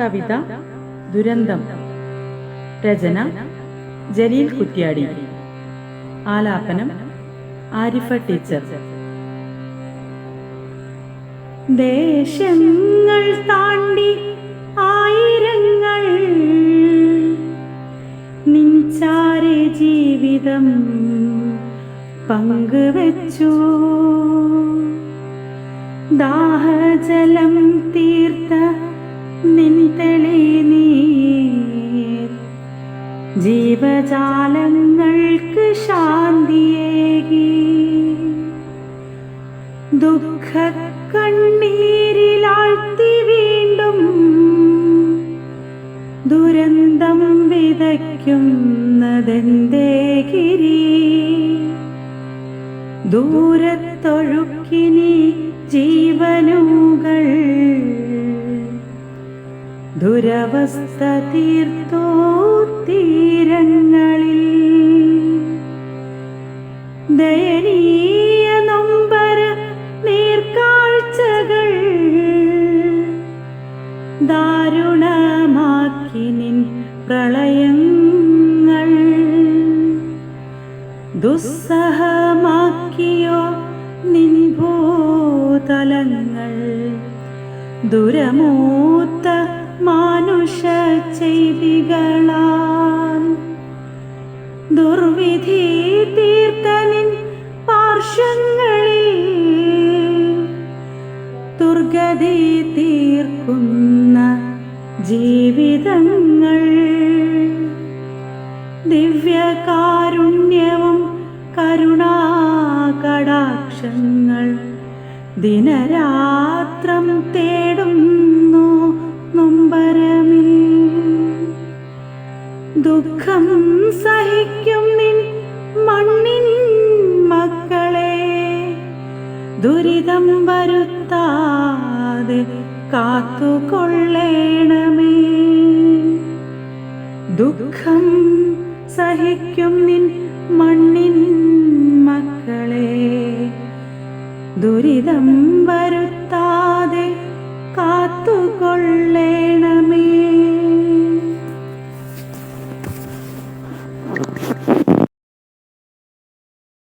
കവിത ദുരന്തം രചന ജലീൽ കുറ്റ്യാടി. ആലാപനം ആരിഫ ടീച്ചർ. ദേശങ്ങൾ താണ്ടി ആയിരങ്ങൾ നിൻചാരെ ജീവിതം പങ്കുവച്ചു. ദാഹജലം ജീവജാലങ്ങൾക്ക് ശാന്തിയേകി. ദുഃഖ കണ്ണീരിലാഴ്ത്തി വീണ്ടും ദുരന്തം വിതയ്ക്കുന്നതെന്തേ ഗിരി ദൂരത്തൊഴുക്കിനി ജീവനുകൾ. ദുരവസ്ഥ തീർത്തോ? തീരങ്ങളിൽ ദയനീയ നൊമ്പര നീർക്കാഴ്ചകൾ ദാരുണമാക്കി നിൻ പ്രളയങ്ങൾ ദുസ്സഹമാക്കിയോ നിൻ ഭൂതലങ്ങൾ ദുരമൂത്ത മാനുഷ ചെയ്തികളാൽ ദുർവിധി തീർത്തനിൻ പാർശ്വങ്ങളിൽ ദുർഗതി തീർക്കുന്ന ജീവിതങ്ങൾ. ദിവ്യകാരുണ്യവും കരുണാകടാക്ഷങ്ങൾ ദിനരാത്രം തേടുന്നു ദുഃഖം സഹിക്കും നിൻ മണ്ണിൻ മക്കളെ. ദുരിതം വരുത്താതെ കാത്തുകൊള്ളേണമേ. ദുഃഖം സഹിക്കും നിൻ മണ്ണിൻ മക്കളെ. ദുരിതം വരുത്താതെ